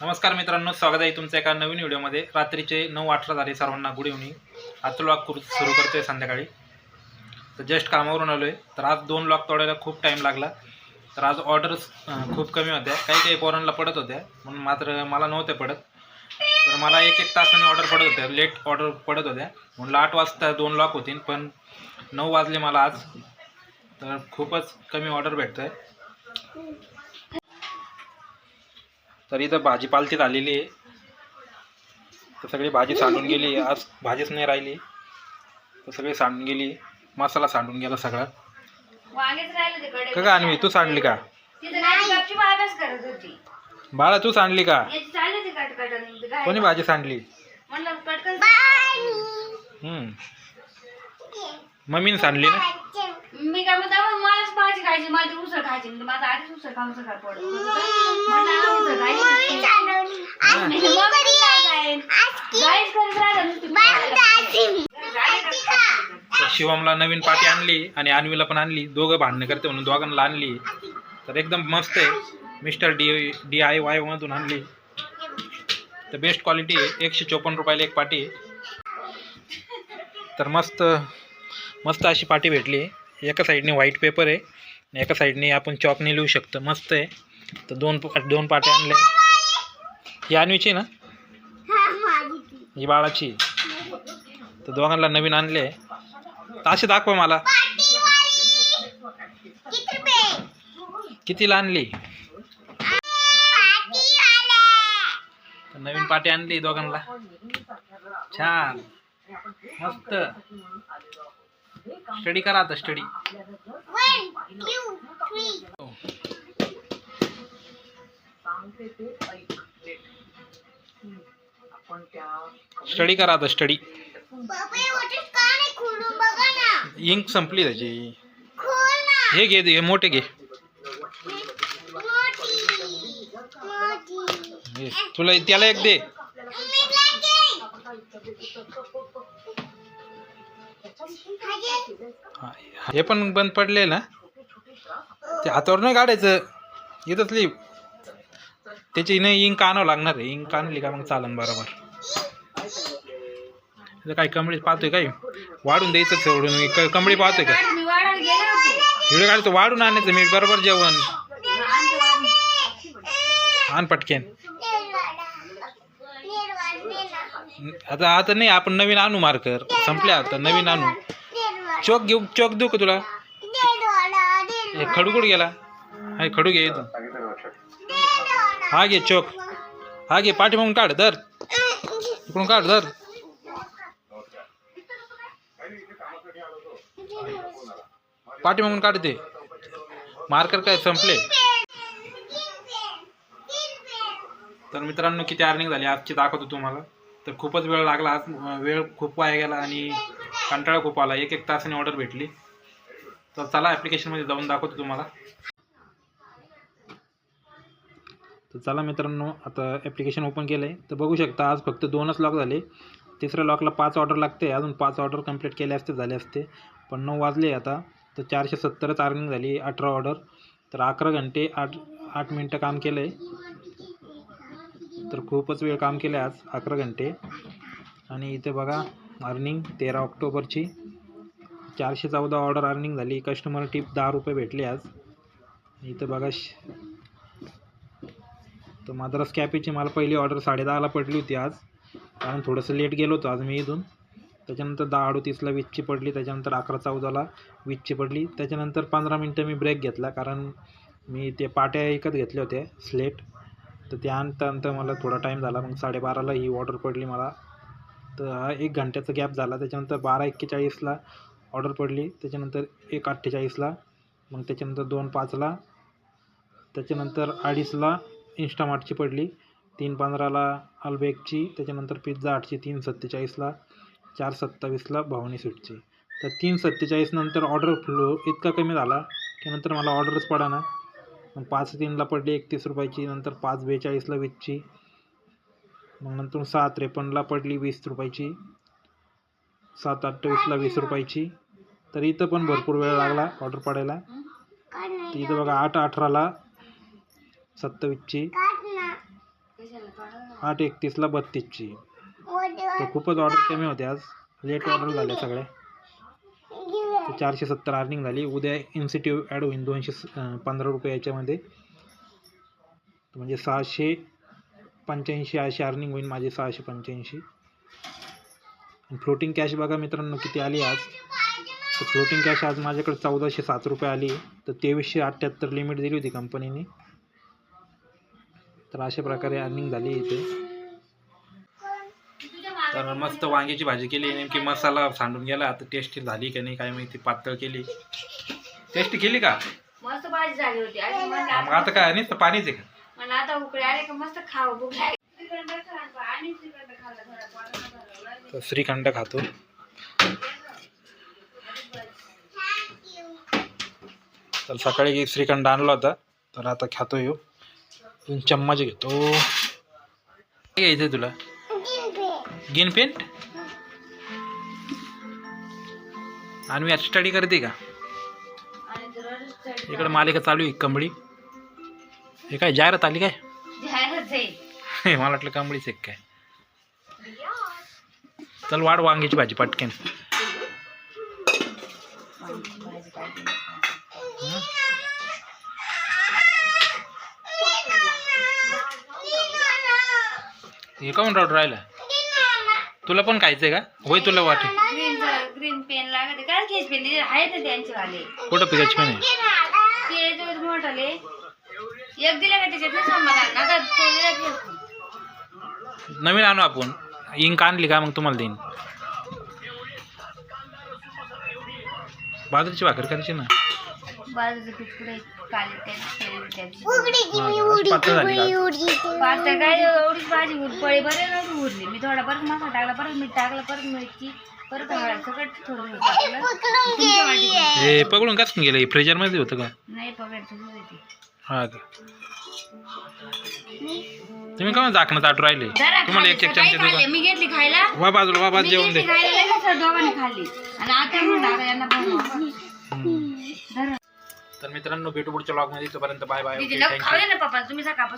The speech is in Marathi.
नमस्कार मित्रांनो स्वागत आहे तुमचं एका नवीन व्हिडिओमध्ये. रात्रीचे नऊ अठरा झाले सर्वांना गुड इव्हनिंग आजचा लॉक करू सुरू करतोय संध्याकाळी. तर जस्ट कामावरून आलो आहे तर आज दोन लॉक तोडायला खूप टाईम लागला. तर आज ऑर्डर्स खूप कमी होत्या. काही काही पोरांना पडत होत्या. म्हणून मात्र मला नव्हत्या पडत. तर मला एक एक तासाने ऑर्डर पडत होत्या लेट ऑर्डर पडत होत्या. म्हणलं आठ वाजता दोन लॉक होतील पण नऊ वाजले मला आज. तर खूपच कमी ऑर्डर भेटतं आहे तर इथं भाजी पालतीत आलेली आहे. तर सगळी भाजी सांडून गेली. आज भाजीच नाही राहिली. तर सगळी सांडून गेली. मसाला सांडून गेला सगळा. वांगेच राहिलं तिकडे का गा अन्वी तू सांडली का? बाळा तू सांडली का? कोणी भाजी सांडली? हम्म. मम्मीने सांडली ना? मी काय म्हणता मग मलाच भाजी खायची मला ती माझा आधीच उसळ खाऊन सकाळ पडत शिवमला नवीन पाटी आणली आणि अन्वीला पण आणली. दोघं भांडणं करते म्हणून दोघांना आणली. तर एकदम मस्त आहे. Mister D D I Y मधून आणली. तर बेस्ट क्वालिटी आहे. एकशे चोपन्न रुपयाला एक पाटी आहे. तर मस्त मस्त अशी पाटी भेटली. एका साईडने व्हाईट पेपर आहे. एका साईडने आपण चॉकने लिहू शकतो. मस्त आहे. तर दोन दोन पाट्या आणल्या ही अन्वीची ना? ही बाळाची तर दोघांना नवीन आणले. तर असे दाखवा मला. कितीला आणली? तर नवीन पाटी आणली दोघांना. छान. मस्त. स्टडी करा आता स्टडी स्टडी करा आता स्टडी इंक संपली त्याची. हे घे हे मोठे घे. तुला त्याला एक दे. हा, हे पण बंद पडले ना ते हातावर नाही काढायचं. येतच लिप त्याची नाही इंक आणावं लागणार आहे. इंक आणली का मग चालन बरोबर. काय कमळी पाहतोय काय? वाढून द्यायचं सोडून कमळी पाहतोय का? मी व्हिडिओ काढतो वाढून आणायचं मी बरोबर जेवण. आण पटकेन. आता आता नाही आपण नवीन आणू मार्कर. संपल्या आता नवीन आणू. चोक घेऊ चोक देऊ का तुला? हे खडू कुठं गेला. हा हे खडू घे इथून. हा घे चोक हा घे पाठीमागून काढ धर इकडून काढ धर पाठीमागून काढ ते मार्कर काय संपले तर मित्रांनो किती अर्निंग झाली आजची दाखवतो तुम्हाला तर खूपच वेळ लागला आज वेळ खूप वाया गेला आणि कंटाळा खूप आला एक एक तासाने ऑर्डर भेटली तर चला ॲप्लिकेशनमध्ये जाऊन दाखवतो तुम्हाला तर चला मित्रांनो आता ॲप्लिकेशन ओपन केलं आहे तर बघू शकता आज फक्त दोनच लॉक झाले. तिसऱ्या लॉकला पाच ऑर्डर लागते. अजून पाच ऑर्डर कंप्लीट केले असते झाले असते. पण नऊ वाजले आता. तर चारशे सत्तरच अर्निंग झाली अठरा ऑर्डर तर अकरा घंटे आठ आठ मिनटं काम केलं आहे तर खूपच वेळ काम केलं आज अकरा घंटे. आणि इथे बघा अर्निंग तेरा ऑक्टोबरची. चारशे चौदा ऑर्डर अर्निंग झाली. कस्टमर टिप दहा रुपये भेटले आज. इथं बघा श- तर माद्रास कॅफेची मला पहिली ऑर्डर साडेदहाला पडली होती आज. कारण थोडंसं लेट गेलो होतो आज मी इथून. त्याच्यानंतर दहा अडतीसला वीजची पडली त्याच्यानंतर अकरा चौदाला वीजची पडली. त्याच्यानंतर पंधरा मिनटं मी ब्रेक घेतला कारण मी ते पाट्या विकत घेतल्या होत्या स्लेट तर त्यानंतर मला थोडा टाईम झाला मग साडेबाराला ही ऑर्डर पडली मला. तर हा एक घंट्याचा गॅप झाला. त्याच्यानंतर बारा एक्केचाळीसला ऑर्डर पडली त्याच्यानंतर एक अठ्ठेचाळीसला मग त्याच्यानंतर दोन पाचला त्याच्यानंतर अडीचला इन्स्टामार्टची पडली. तीन पंधराला अल्बेकची त्याच्यानंतर पिझ्झा आठची तीन सत्तेचाळीसला चार सत्तावीसला भवानी स्वीटची. तर तीन सत्तेचाळीस नंतर ऑर्डर फ्लो इतका कमी झाला की नंतर मला ऑर्डरच पडा ना मग पाच तीनला पडली एकतीस रुपयाची नंतर पाच बेचाळीसला वीसची. मग नंतर सहा त्रेपन्नला पडली वीस रुपयाची. सात अठ्ठावीसला वीस रुपयाची. तर इथं पण भरपूर वेळ लागला ऑर्डर पडायला. तर इथं बघा आठ अठराला सत्तावीसची? आठ एकतीसला बत्तीसची. तर खूपच ऑर्डर कमी होते आज. लेट ऑर्डर झाल्या सगळ्या. तर चारशे सत्तर अर्निंग झाली. उद्या इन्सेटिव्ह ॲड होईल दोनशे पंधरा रुपये याच्यामध्ये. म्हणजे सहाशे पंच्याऐंशी अशी अर्निंग होईल माझी सहाशे पंच्याऐंशी. फ्लोटिंग कॅश बघा मित्रांनो किती आली आज. तर फ्लोटिंग कॅश आज माझ्याकडे चौदाशे सात रुपये आली. तर तेवीसशे अठ्ठ्याहत्तर लिमिट दिली होती कंपनीने तर अशा प्रकारे अर्निंग झाली इथे. तर मस्त वांग्याची भाजी केली नेमकी मसाला सांडून गेला आता टेस्टी झाली का नाही काय माहिती पातळ केली. टेस्टी केली का? मस्त भाजी झाली होती. आणि मग आता काय नाही तर पाणीच आहे का? मला आता उकडे आले का मस्त खावं भूक लागली. श्रीखंड खा आणि श्रीखंड खाल्लं घरात वाटाणा भरवलं. तर श्रीखंड खातो. तर सकाळी श्रीखंड आणला होता तर आता खातो येऊ दोन चम्मच घेतो. काय घ्यायचं तुला. गिन पेंट आणि मी स्टडी करते का? इकडे मालिका चालू आहे कंबळी. हे काय जाहिरात आली काय? मला वाटलं कंबळीच एक काय. चल वाढ वांग्याची भाजी पटकन भाजी काढली. हं? हे काऊन रड राहिला? तुला पण खायचंय का? होय तुला वाटे. ग्रीन ग्रीन पेन लागत. काय केस पेन दिले? आहे ना त्यांचे वाले कुठं पिकाची पण आहे? ते याच्यावर मोठाले. एक दिला का त्याच्यात? नाही समाधान आता तो दिला की नवीन आणू आपण. इंक आणली का मग तुम्हाला देईन? बाजरीची भाकर करायची ना. बाजूचं पीठ पुढे काले पातळ काय एवढीच भाजी उर पळी बरे नव्हती उरली मी थोडा परत मसाला टाकला परत मीठ टाकलं परत मिरची परत हळद सगळं थोडं थोडं टाकलं. तुमच्या वाटीत हे पकडून कसं गेलं? फ्रीजरमध्ये होतं का? नाही तुझं हा का? तुम्ही का झाकणं ताटू राहिले? जरा तुम्हाला खाल्ली, एक एक सकाळी चमचे खाल्ली. देऊ मी घेतली खायला. का? वा बाजूला वा बाजू मी जेवून दे. घेतली खायला लगेच सर दोघांनी खाल्ली. आणि आता म्हणून आता यांना बनवा. तर मित्रांनो भेटू पुढच्या ब्लॉगमध्ये. तोपर्यंत बाय बाय दीदीला खाऊ दे ना पप्पा तुम्ही सकाळपासून